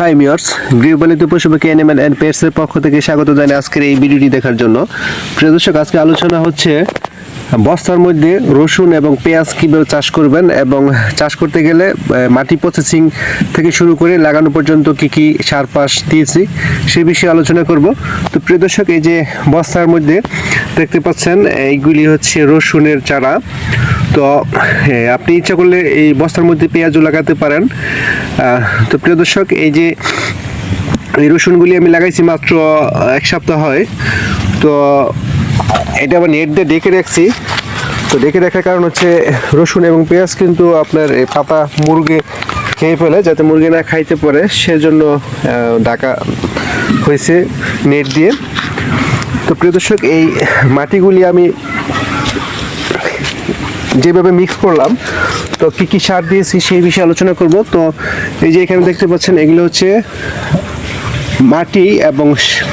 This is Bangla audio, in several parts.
হাই মিয়ার্স গৃহপালিত পশু পাখি অ্যানিম্যাল অ্যান্ড পেটসের পক্ষ থেকে স্বাগত জানাই আজকের এই ভিডিওটি দেখার জন্য। প্রিয় দর্শক, আজকে আলোচনা হচ্ছে, বস্তার মধ্যে রসুন এবং পেঁয়াজ কীভাবে চাষ করবেন এবং চাষ করতে গেলে মাটি প্রসেসিং থেকে শুরু করে লাগানো পর্যন্ত কি কি সার পাশ দিয়েছি সে বিষয়ে আলোচনা করব। তো প্রিয় দর্শক, এই যে বস্তার মধ্যে দেখতে পাচ্ছেন, এইগুলি হচ্ছে রসুনের চারা। তো আপনি ইচ্ছা করলে এই বস্তার মধ্যে পেঁয়াজও লাগাতে পারেন। তো প্রিয় দর্শক, এই যে এই রসুনগুলি আমি লাগাইছি মাত্র এক সপ্তাহ হয় তো এটা আবার নেট দিয়ে ডেকে রাখছি। তো ডেকে রাখার কারণ হচ্ছে রসুন এবং পেঁয়াজ কিন্তু আপনার পাতা মুরগে খেয়ে ফেলে, যাতে মুরগি না খাইতে পারে। সেজন্য ঢাকা হয়েছে নেট দিয়ে। তো প্রিয় দর্শক, এই মাটিগুলি আমি যেভাবে মিক্স করলাম, তো কি কি সার দিয়েছি সেই বিষয়ে আলোচনা করব। তো এই যে এখানে দেখতে পাচ্ছেন, এগুলো হচ্ছে মাটি এবং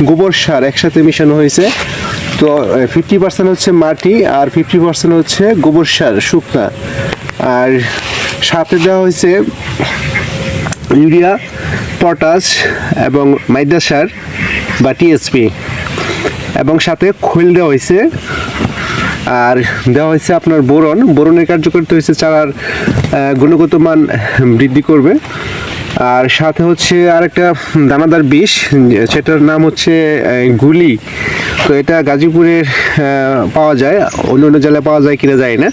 গোবর সার একসাথে মিশানো হয়েছে। তো ফিফটি পার্সেন্ট হচ্ছে মাটি আর ফিফটি পার্সেন্ট হচ্ছে গোবর সার, শুকনা। আর সাথে দেওয়া হয়েছে ইউরিয়া, পটাশ এবং মাইদা সার বা টিএসপি এবং সাথে খৈল দেওয়া হয়েছে। আর দেওয়া হয়েছে আপনার বোরন। বোরনের কার্যকারিতা হয়েছে চারার গুণগত মান বৃদ্ধি করবে। আর সাথে হচ্ছে আরেকটা দানাদার বিষ সেটার নাম হচ্ছে গুলি। তো এটা গাজীপুরের পাওয়া যায় অন্য অন্য জেলায় পাওয়া যায় কিনা যায় না।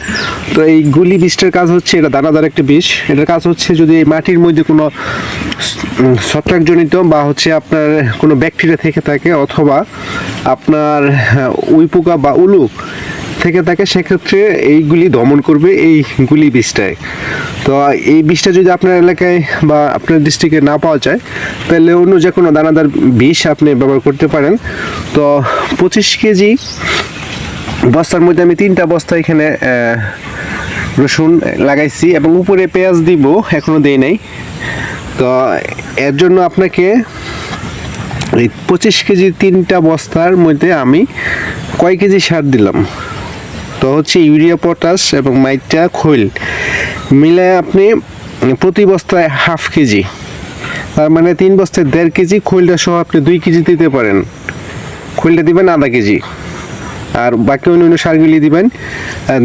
তো এই গুলি বিষটার কাজ হচ্ছে এটা দানাদার একটা বিষ। এটার কাজ হচ্ছে যদি এই মাটির মধ্যে কোনো ছত্রাকজনিত বা হচ্ছে আপনার কোনো ব্যাকটেরিয়া থেকে থাকে অথবা আপনার আহ, উই পোকা বা উলু থেকে থাকে, সেক্ষেত্রে এইগুলি দমন করবে এই গুলি বিষটায় তো এই বিষটা যদি আপনার এলাকায় বা আপনার ডিস্ট্রিক্টে না পাওয়া যায়, তাহলে অন্য যে কোনো দানাদার বিষ আপনি ব্যবহার করতে পারেন। তো পঁচিশ কেজি বস্তার মধ্যে আমি তিনটা বস্তা এখানে রসুন লাগাইছি এবং উপরে পেঁয়াজ দিব, এখনও দেই নাই। তো এর জন্য আপনাকে এই পঁচিশ কেজি তিনটা বস্তার মধ্যে আমি কয় কেজি সার দিলাম? তো হচ্ছে ইউরিয়া, পটাশ এবং মাইটা খৈল মিলে আপনি প্রতি বস্তায় হাফ কেজি, তার মানে তিন বস্তায় দেড় কেজি খৈলটা সহ আপনি দুই কেজি দিতে পারেন। খৈলটা দিবেন আধা কেজি আর বাকি অন্য অন্য সারগুলি দিবেন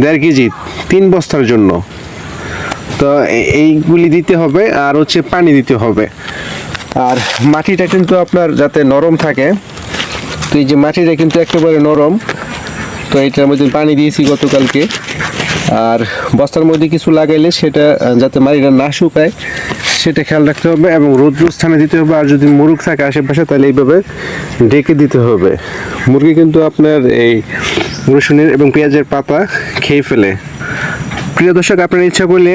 দেড় কেজি তিন বস্তার জন্য। তো এইগুলি দিতে হবে আর হচ্ছে পানি দিতে হবে। আর মাটিটা কিন্তু আপনার যাতে নরম থাকে, তো এই যে মাটিটা কিন্তু একেবারে নরম। তো এটার মধ্যে পানি দিয়েছি গতকালকে। আর বস্তার মধ্যে কিছু লাগাইলে সেটা যাতে মাটিটা না শুকায়, সেটা খেয়াল রাখতে হবে এবং রৌদ্র স্থানে দিতে হবে। আর যদি মুরগ থাকে আশেপাশে, তাহলে এইভাবে ডেকে দিতে হবে। মুরগি কিন্তু আপনার এই রসুনের এবং পেঁয়াজের পাতা খেয়ে ফেলে। প্রিয় দর্শক, আপনারা ইচ্ছা করলে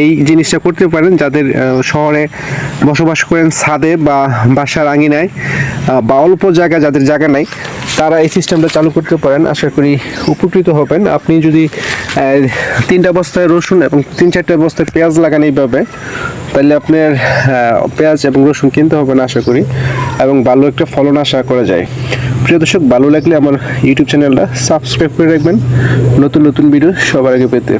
এই জিনিসটা করতে পারেন যাদের শহরে বসবাস করেন ছাদে বা বাসার আঙিনায় বা অল্প জায়গা যাদের জায়গা নাই, তারা এই সিস্টেমটা চালু করতে পারেন। আশা করি উপকৃত হবেন। আপনি যদি তিনটা বস্তায় রসুন এবং তিন চারটা বস্তায় পেঁয়াজ লাগান এইভাবে, তাহলে আপনার পেঁয়াজ এবং রসুন কিনতে হবে না, আশা করি। এবং ভালো একটা ফলন আশা করা যায়। প্রিয় দর্শক, ভালো লাগলে আমার ইউটিউব চ্যানেলটা সাবস্ক্রাইব করে রাখবেন। নতুন নতুন ভিডিও সবার আগে পেতে।